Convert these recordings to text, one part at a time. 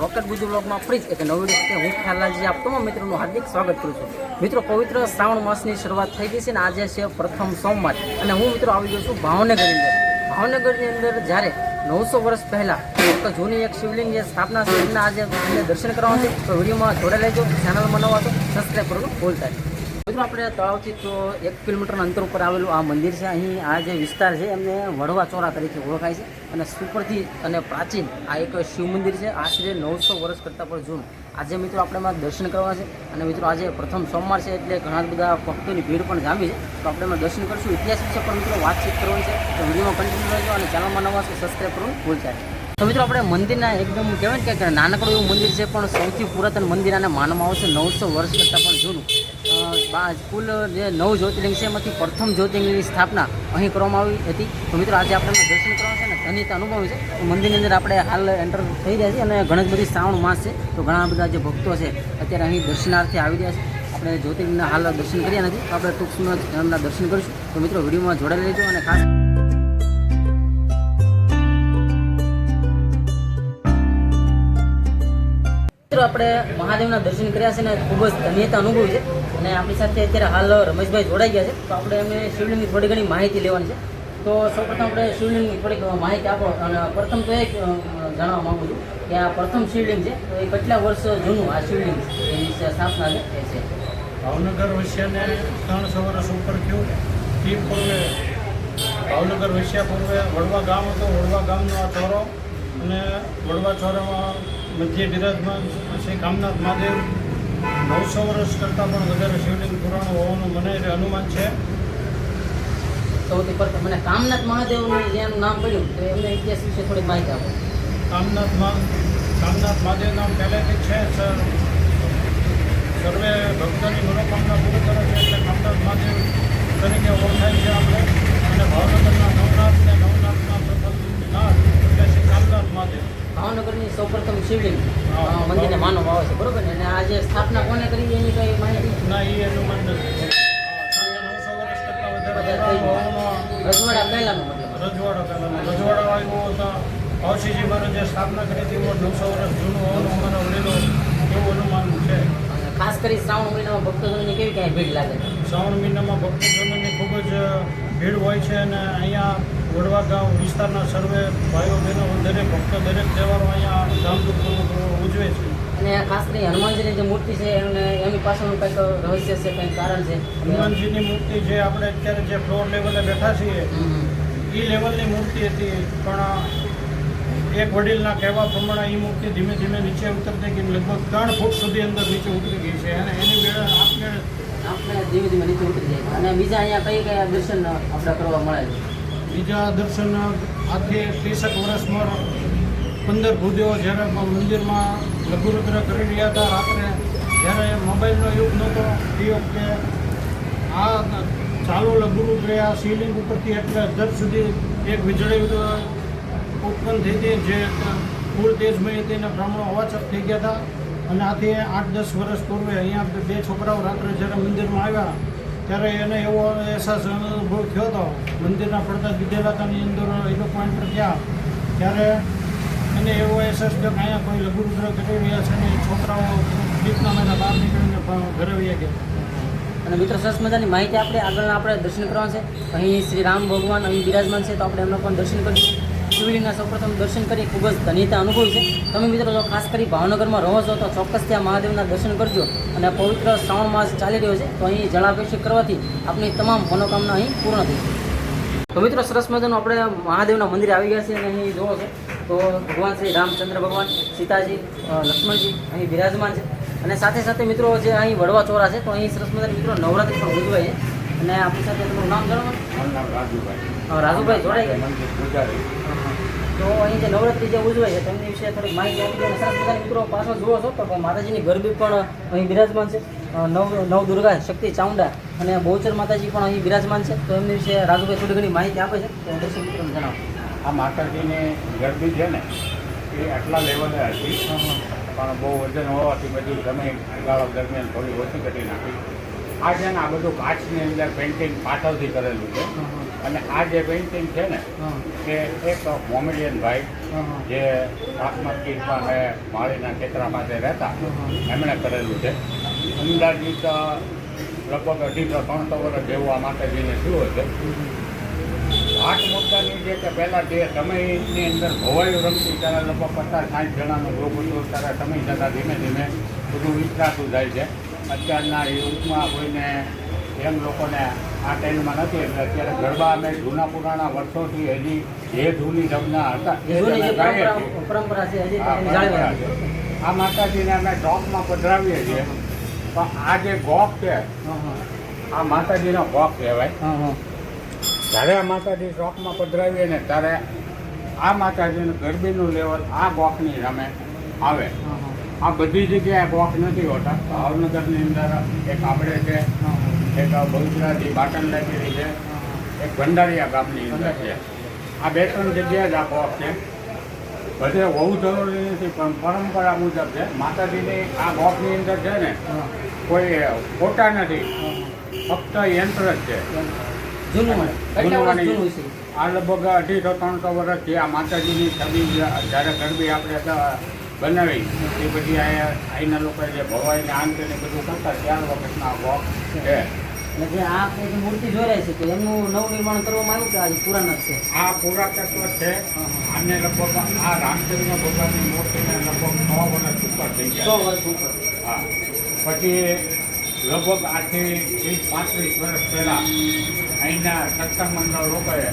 નમસ્કાર ગુજુ બ્લોગમાં ફરી જ એક નવી વીડિયો હું ખ્યાલાલજી આપ તમામ મિત્રોનું હાર્દિક સ્વાગત કરું છું. મિત્રો, પવિત્ર શ્રાવણ માસની શરૂઆત થઈ ગઈ છે અને આજે છે પ્રથમ સોમવાર. અને હું મિત્રો આવી ગયો છું ભાવનગરની અંદર. ભાવનગરની અંદર જ્યારે નવસો વર્ષ પહેલાં ફક્ત જૂની એક શિવલિંગ જે સ્થાપના શિવલિંગના આજે દર્શન કરવાનું છે તો વિડીયોમાં જોડે લેજો ચેનલમાં નવા તો સબસ્ક્રાઈબ કરવાનું ભૂલતા નહીં. મિત્રો, આપણે તળાવથી તો એક કિલોમીટરના અંતર ઉપર આવેલું આ મંદિર છે. અહીં આ જે વિસ્તાર છે, એમને વડવા ચોરા તરીકે ઓળખાય છે અને સુપરથી અને પ્રાચીન આ એક શિવ મંદિર છે. આશરે નવસો વર્ષ કરતાં પણ જૂનું. આજે મિત્રો, આપણે એમાં દર્શન કરવા છે અને મિત્રો, આજે પ્રથમ સોમવાર છે એટલે ઘણા બધા ભક્તોની ભીડ પણ જામી છે. તો આપણે એમાં દર્શન કરશું. ઇતિહાસ વિશે પણ મિત્રો વાતચીત કરવાની છે. તો વિડીયોમાં કન્ટિન્યુ રહેજો અને ચેનલમાં નવા સબસ્ક્રાઈબ કરવું ભૂલતા તો મિત્રો આપણે મંદિરના એકદમ કહેવાય કે નાનકડું એવું મંદિર છે, પણ સૌથી પુરાતન મંદિર આને માનવામાં આવશે નવસો વર્ષ કરતાં પણ જૂનું. કુલ જે નવ જ્યોતિર્લિંગ છે, એમાંથી પ્રથમ જ્યોતિર્લિંગની સ્થાપના અહીં કરવામાં આવી હતી. તો મિત્રો આજે આપણે દર્શન કરવા છે ને ધન્યતા અનુભવી છે. મંદિરની અંદર આપણે હાલ એન્ટર થઈ રહ્યા છીએ અને ઘણી બધી શ્રાવણ માસ છે. તો ઘણા બધા જે ભક્તો છે, અત્યારે અહીં દર્શનાર્થે આવી રહ્યા છે. આપણે જ્યોતિર્લિંગના હાલ દર્શન કર્યા નથી. આપણે ટૂંક સમયમાં દર્શન કરીશું. તો મિત્રો વિડીયોમાં જોડાઈ લેજો અને ખાસ મિત્રો આપણે મહાદેવના દર્શન કર્યા છે ને ખૂબ જ ધન્યતા અનુભવ છે. અને આપણી સાથે અત્યારે હાલ રમેશભાઈ જોડાઈ ગયા છે. તો આપણે એમને શિવલિંગની થોડી ઘણી માહિતી લેવાની છે. તો સૌપ્રથમ આપણે શિવલિંગની થોડીક માહિતી આપો. અને પ્રથમ તો એ જ, જાણવા માગું છું કે આ પ્રથમ શિવલિંગ છે. તો એ કેટલા વર્ષ જૂનું આ શિવલિંગ છે? એની સ્થાપના છે. ભાવનગર વસ્યાને ત્રણસો વર્ષ ઉપર થયું તે પૂર્વે ભાવનગર વસ્યા પૂર્વે વડવા ગામ હતું. વડવા ગામનો આ ચોરો. અને વડવા ચોરામાં મધ્ય બિરાજમાન શ્રી કામનાથ મહાદેવ નવસો વર્ષ કરતાં પણ વધારે શિવલિંગ પુરાણો હોવાનું મને અનુમાન છે. સૌથી પ્રથમ મને કામનાથ મહાદેવનું જે એનું નામ પડ્યું તો એમને ઇતિહાસ વિશે થોડી માહિતી આપો. કામનાથ કામનાથ મહાદેવ નામ પહેલેથી છે સર. સર્વે ભક્તોની મનોકામના પૂરી કરે છે એટલે કામનાથ મહાદેવ તરીકે ઓળખાય છે આપણે. અને ભાવનગરના નવનાથ ને નવનાથના પ્રથમ નાથ એટલે શ્રી કામનાથ મહાદેવ ભાવનગરની સૌપ્રથમ શિવલિંગ હા. અ, મંદિરને માનવામાં આવે છે બરોબર ને અને આ જે સ્થાપના કોને કરી એની કઈ માહિતી ના એ એનું મન નથી નવસો વર્ષ કરતાં વધારે વધારે થઈ ગયું. હોવાનો રજવાડા પહેલાનું મતલબ રજવાડો પહેલાંનો રજવાડો આવ્યો હતા. અવશીજી મહારાજે સ્થાપના કરી હતી. એવો નવસો વર્ષ જૂનો હોવાનું અમારા વડીલો એવું અનુમાન છે. ખાસ કરી શ્રાવણ મહિનામાં ભક્તજનોની કેવી ક્યાંય ભીડ લાગે શ્રાવણ મહિનામાં ભક્તજનોની ખૂબ જ ભીડ હોય છે અને અહીંયા વડવા ગામ વિસ્તારના સર્વે ભાઈઓ બહેનો દરેક ભક્તો દરેક તહેવારો અહીંયા ધામધૂમપૂર્વક ઉજવે છે. અને ખાસ કરી હનુમાનજીની જે મૂર્તિ છે એને એની પાછળનું કંઈક રહસ્ય છે કંઈક કારણ છે? હનુમાનજીની મૂર્તિ જે આપણે અત્યારે જે ફ્લોર લેવલે બેઠા છીએ. એ લેવલની મૂર્તિ હતી પણ એક વડીલના કહેવા પ્રમાણે એ મૂર્તિ ધીમે ધીમે નીચે ઉતરતી ગઈ લગભગ ત્રણ ફૂટ સુધી અંદર નીચે ઉતરી ગઈ છે. અને એની વેળા આપણે આપણે ધીમે ધીમે નીચે ઉતરી જાય અને બીજા અહીંયા કઈ કયા દર્શન આપણે કરવા મળે છે? બીજા દર્શન આથી ત્રીસેક વર્ષમાં પંદર ભૂદેવો જ્યારે મંદિરમાં લઘુરુદ્ર કરી રહ્યા હતા રાત્રે જ્યારે મોબાઈલનો યુગ નહોતો એ વખતે આ ચાલુ લઘુરૂપ રહ્યા શિવલિંગ ઉપરથી એટલે અધર સુધી એક વીજળી ઉત્પન્ન થઈ હતી જે ફૂલ તેજમય હતી એના બ્રાહ્મણો અવાચક થઈ ગયા હતા. અને આથી આઠ દસ વર્ષ પૂર્વે અહીંયા બે છોકરાઓ રાત્રે જ્યારે મંદિરમાં આવ્યા, ત્યારે એને એવો અહેસાસ અનુભવ થયો હતો. મંદિરના પડતા દીધેલા અંદર એ લોકો એન્ટર થયા ત્યારે એને એવો અહેસાસ થયો કે અહીંયા કોઈ લઘુરુદ્ર કરી રહ્યા છે અને છોકરાઓ દીપના મહિના બહાર નીકળીને ઘરે વયા ગયા. અને મિત્રો, સરસ મજાની માહિતી આપણે આગળના આપણે દર્શન કરવાનું છે. અહીં શ્રી રામ ભગવાન અહીં બિરાજમાન છે, તો આપણે એમનો પણ દર્શન કરીશું શિવલિંગના સૌપ્રથમ દર્શન કરી. ખૂબ જ ધન્યતા અનુભવ છે. તમે મિત્રો, જો ખાસ કરી ભાવનગરમાં રહો છો, તો ચોક્કસ ત્યાં મહાદેવના દર્શન કરજો. અને પવિત્ર શ્રાવણ માસ ચાલી રહ્યો છે, તો અહીં જળાભિષેક કરવાથી આપણી તમામ મનોકામના અહીં પૂર્ણ થઈ તો મિત્રો, સરસ મજાનું આપણે મહાદેવના મંદિરે આવી ગયા છે અને અહીં જોવો છો, તો ભગવાન શ્રી રામચંદ્ર ભગવાન, સીતાજી લક્ષ્મણજી અહીં બિરાજમાન છે. અને સાથે સાથે મિત્રો જે અહીં વડવા ચોરા છે તો અહીં સરસ મજાની મિત્રો નવરાત્રી પણ ઉજવાય છે. અને આપણી સાથે તમારું નામ જણાવો. રાજુભાઈ. રાજુભાઈ પૂજારી. તો અહીં જે નવરાત્રી જે ઉજવાય છે તેમની વિશે થોડીક માહિતી આપી અને સરસ મજાની મિત્રો પાછળ જુઓ છો તો માતાજીની ગરબી પણ અહીં બિરાજમાન છે. નવ નવ દુર્ગા શક્તિ ચામુંડા અને બહુચર માતાજી પણ અહીં બિરાજમાન છે. તો એમની વિશે રાજુભાઈ થોડી ઘણી માહિતી આપે છે તો દર્શક મિત્રોને જણાવો. આ માતાજીની ગરબી છે ને એ આટલા લેવલે હતી. પણ બહુ વજન હોવાથી બધું તમે ગાળો દરમિયાન થોડી ઓછી કરી નાખી. આ છે ને આ બધું કાચની અંદર પેઇન્ટિંગ પાછળથી કરેલું છે. અને આ જે પેઇન્ટિંગ છે ને કે એક મોમેડિયન ભાઈ. જે કાશ્મીરમાં ને માળીના ખેતરા પાસે રહેતા એમણે કરેલું છે. અંદાજિત લગભગ અઢી ત્રણસો વર્ષ જેવું આ માતાજીને થયું હશે. આઠ મુદ્દાની જે કે પહેલાં જે સમયની અંદર ભવાઈ રમતી ત્યારે લગભગ પચાસ સાઠ જણાનો રોગ હતો ત્યારે સમય જતાં ધીમે ધીમે બધું વિકસાતું જાય છે. અત્યારના યુગમાં કોઈને એમ લોકોને આ ટાઈમમાં નથી એટલે અત્યારે ગરબા અમે જૂના પુરાણા વર્ષોથી હજી જે જૂની રમના હતા એ પરંપરા છે આ માતાજીને અમે ટોપમાં પધરાવીએ છીએ. પણ આ જે ગોખ છે હા, હા. આ માતાજીનો ગોખ કહેવાય. હા, હા. જ્યારે આ માતાજી શોખમાં પધરાવીએ ને ત્યારે આ માતાજીનું ગરબીનું લેવલ આ ગોખની સામે આવે. આ બધી જગ્યાએ ગોખ નથી હોતા. ભાવનગરની અંદર એક આપણે છે. એક બહુચરાથી બાટન લાઇબ્રેરી છે. એક ભંડારીયા ગામની અંદર છે. આ બે ત્રણ જગ્યાએ જ આ ગોખ છે. બધે હોવું જરૂરી નથી પણ પરંપરા મુજબ છે. માતાજીની આ ગોખની અંદર છે ને કોઈ ફોટા નથી. ફક્ત યંત્ર જ છે. જૂનું જૂનું છે આ લગભગ અઢીસો ત્રણસો વર્ષથી આ માતાજીની છબી જ્યારે ગરબી આપણે બનાવી એ પછી અહીંના લોકો જે ભવાઈને આંતે ને બધું કરતા ત્યાર વખતના વોક છે. અને આ મૂર્તિ જોઈ છે તો એમનું નવનિર્માણ કરવામાં આવ્યું કે આ પુરાણ છે? આ પુરાતત્વ છે. આને લગભગ આ રામચંદ્ર ભગવાનની મૂર્તિને લગભગ સો વર્ષ ઉપર થઈ સો વર્ષ ઉપર. હા. પછી લગભગ આજથી ત્રીસ પાંત્રીસ વર્ષ પહેલાં અહીંના સત્સંગ મંડળ લોકોએ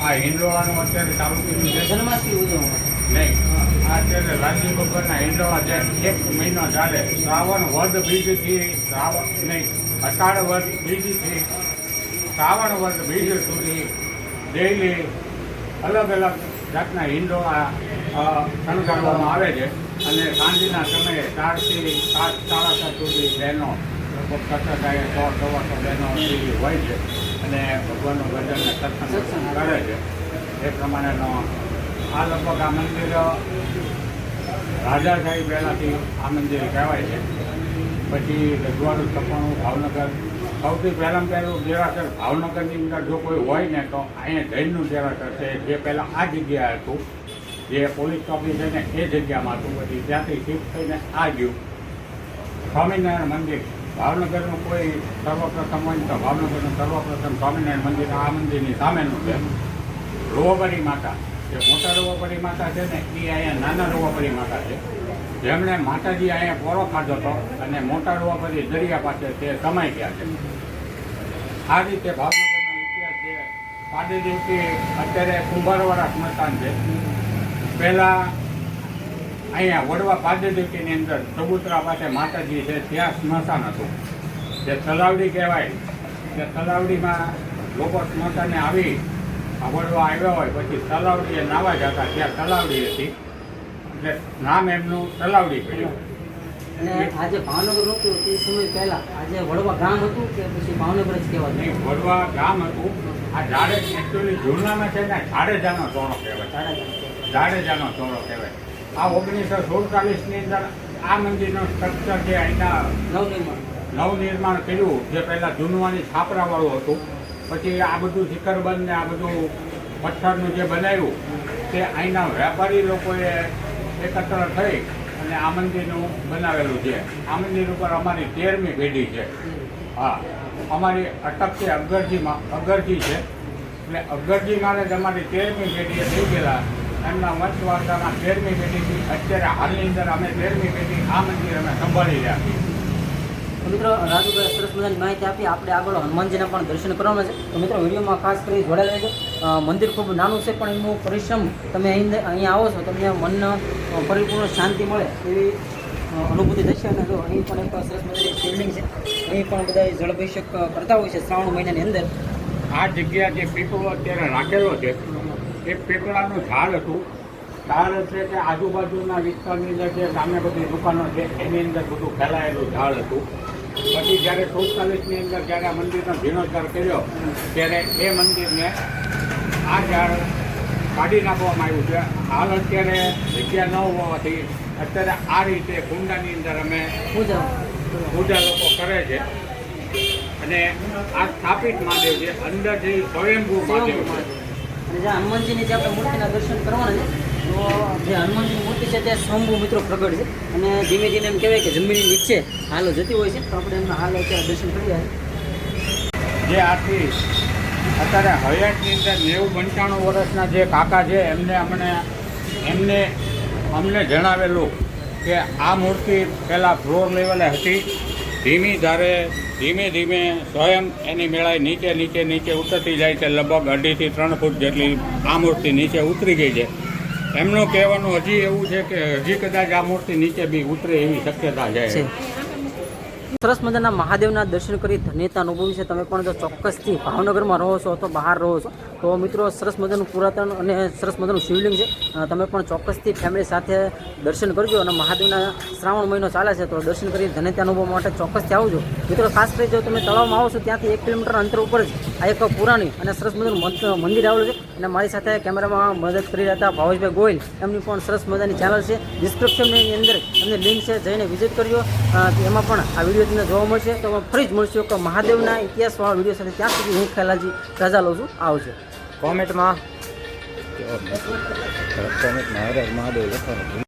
આ હિંડોળાનું અત્યારે ચાલુ કર્યું છે. જન્માષ્ટમી ઉજવવામાં. નહીં આ અત્યારે રાજીવ ભગવાનના હિંડોળા જે એક મહિનો ચાલે શ્રાવણ વદ બીજથી શ્રાવણ નહીં અષાઢ વદ બીજથી શ્રાવણ વદ બીજ સુધી ડેઈલી અલગ અલગ જાતના હિંડોળા શણગારવામાં આવે છે. અને સાંજના સમયે ચારથી સાત સાડા સાત સુધી બહેનો સાહેબ બહેનો હોય છે. અને ભગવાનનું ભજન અને સત્સંગ કરે છે. એ પ્રમાણેનો આ લગભગ આ મંદિર રાજાશાહી પહેલાંથી આ મંદિર કહેવાય છે. પછી રજવાડું સપણું ભાવનગર. સૌથી પહેલાં પહેલું દેરાસર ભાવનગરની અંદર જો કોઈ હોય ને તો અહીંયા જૈનનું દેરાસર છે. જે પહેલાં આ જગ્યાએ હતું. જે પોલીસ ચોકી છે ને એ જગ્યામાં હતું. પછી ત્યાંથી શિફ્ટ થઈને આ ગયું. સ્વામિનારાયણ મંદિર. ભાવનગરનું કોઈ સર્વપ્રથમ હોય તો ભાવનગરનું સર્વપ્રથમ સ્વામિનારાયણ મંદિર, આ મંદિરની સામેનું છે. રોવાપરી માતા. જે મોટા રોવાપરી માતા છે ને એ અહીંયા નાના રોવાપરી માતા છે. જેમણે માતાજી અહીંયા પોરો ખાધો હતો અને મોટા રોવાપરી દરિયા પાસે તે સમાઈ ગયા છે. આ રીતે ભાવનગરનો ઇતિહાસ છે. પાદેદેવથી અત્યારે કુંભારવાળા સ્મશાન છે. પહેલાં અહીંયા વડવા પાદેદેવતીની અંદર ચબુતરા પાસે માતાજી છે ત્યાં સ્મશાન હતું. જે તલાવડી કહેવાય. તે તલાવડીમાં લોકો સ્મશાને આવી આ વડવા આવ્યા હોય પછી તલાવડીએ નાવા જતા ત્યાં તલાવડી હતી. એટલે નામ એમનું તલાવડી પડ્યું. અને આજે ભાવનગર નહોતું તે સમય પહેલા. આજે વડવા ગામ હતું કે પછી ભાવનગર જ કહેવાય? નહીં વડવા ગામ હતું. આ જાડે એકચ્યુઅલી જૂનામાં છે ને જાડેજાનો ચોરો કહેવાય. ઝાડેજાનો. જાડેજાનો ચોરો કહેવાય. આ ઓગણીસો સુડતાલીસની અંદર આ મંદિરનું સ્ટ્રક્ચર જે અહીંના નવનિર્માણ નવનિર્માણ કર્યું, જે પહેલાં જૂનવાની છાપરાવાળું હતું. પછી આ બધું શિખરબંધ ને આ બધું પથ્થરનું જે બનાવ્યું, તે અહીંના વેપારી લોકોએ એકત્ર થઈ અને આ મંદિરનું બનાવેલું છે. આ મંદિર ઉપર અમારી તેરમી પેઢી છે. હા, અમારી અટક છે અગરજીમાં અગરજી છે. એટલે અગરજી મારે જ અમારી તેરમી પેઢીએ થઈ ગયેલા. એમના વંશવાર્તાના તેરમી પેઢીથી અત્યારે હાલની અંદર અમે તેરમી પેઢી આ મંદિર અમે સંભાળી રહ્યા છીએ. મિત્રો રાજુભાઈ સરસ મજાની માહિતી આપી. આપણે આગળ હનુમાનજીના પણ દર્શન કરવાના છે. તો મિત્રો વિડીયોમાં ખાસ કરી જોડાઈ રહેજો. મંદિર ખૂબ નાનું છે પણ એનું પરિશ્રમ તમે અહીં અહીંયા આવો છો તમને મનને પરિપૂર્ણ શાંતિ મળે એવી અનુભૂતિ થશે. અને જો અહીં પણ એક સરસ મજાની બિલ્ડિંગ છે અહીં પણ બધા જળભિષેક કરતા હોય છે શ્રાવણ મહિનાની અંદર. આ જગ્યા જે પીપળો અત્યારે રાખેલો છે એ પેપરાનું ઝાડ હતું. ઝાડ એટલે કે આજુબાજુના વિસ્તારની અંદર જે સામે બધી દુકાનો છે એની અંદર બધું ફેલાયેલું ઝાડ હતું. પછી જ્યારે સુડતાલીસની અંદર જ્યારે આ મંદિરનો જીર્ણોદ્ધાર કર્યો ત્યારે એ મંદિરને આ ઝાડ કાઢી નાખવામાં આવ્યું છે. હાલ અત્યારે જગ્યા ન હોવાથી અત્યારે આ રીતે કુંડાની અંદર અમે પૂજા. પૂજા લોકો કરે છે. અને આ સ્થાપિત મહાદેવ છે અંદરથી સ્વયંભૂ મહાદેવ છે અને જે હનુમાનજીની જે આપણે મૂર્તિના દર્શન કરવાના છે, તો જે હનુમાનજીની મૂર્તિ છે તે સ્વયંભૂ મિત્રો પ્રગટ છે. અને ધીમે ધીમે એમ કહેવાય કે જમીનની નીચે હાલો જતી હોય છે. તો આપણે એમના હાલ અત્યારે દર્શન કરી રહ્યા જે આથી અત્યારે હયાતની અંદર નેવું પંચાણું વર્ષના જે કાકા છે, એમને અમને એમને અમને જણાવેલું કે આ મૂર્તિ પહેલાં ફ્લોર લેવલે હતી. ધીમી ધારે ધીમે ધીમે સ્વયં એની મેળાઈ નીચે નીચે નીચે ઉતરતી જાય છે. લગભગ અઢીથી ત્રણ ફૂટ જેટલી આ મૂર્તિ નીચે ઉતરી ગઈ છે. એમનું કહેવાનું હજી એવું છે કે હજી કદાચ આ મૂર્તિ નીચે બી ઉતરે એવી શક્યતા છે. સરસ મજાના મહાદેવના દર્શન કરી ધન્યતા અનુભવી છે. તમે પણ જો ચોક્કસથી ભાવનગરમાં રહો છો અથવા બહાર રહો છો, તો મિત્રો સરસ મજાનું પુરાતન અને સરસ મજાનું શિવલિંગ છે. તમે પણ ચોક્કસથી ફેમિલી સાથે દર્શન કરજો અને મહાદેવના શ્રાવણ મહિનો ચાલે છે, તો દર્શન કરી ધન્યતા અનુભવ માટે ચોક્કસથી આવજો. મિત્રો ખાસ કરી જો તમે તળાવમાં આવો છો, ત્યાંથી એક કિલોમીટર અંતર ઉપર જ આ એક પુરાણી અને સરસ મજાનું મંદિર આવેલું છે અને મારી સાથે કેમેરામાં મદદ કરી રહ્યા હતા ભાવેશભાઈ ગોયલ એમની પણ સરસ મજાની ચેનલ છે. ડિસ્ક્રિપ્શનની અંદર એમની લિંક છે, જઈને વિઝિટ કરજો. એમાં પણ આ વીડિયો તમને જોવા મળશે તો ફરી જ મળશું કે મહાદેવના ઇતિહાસવાળા વીડિયો સાથે ત્યાં સુધી હું ખેલાજી રજા લઉં છું આવજો કોમેન્ટમાં કોમેન્ટમાં મહાદેવ લખવાનું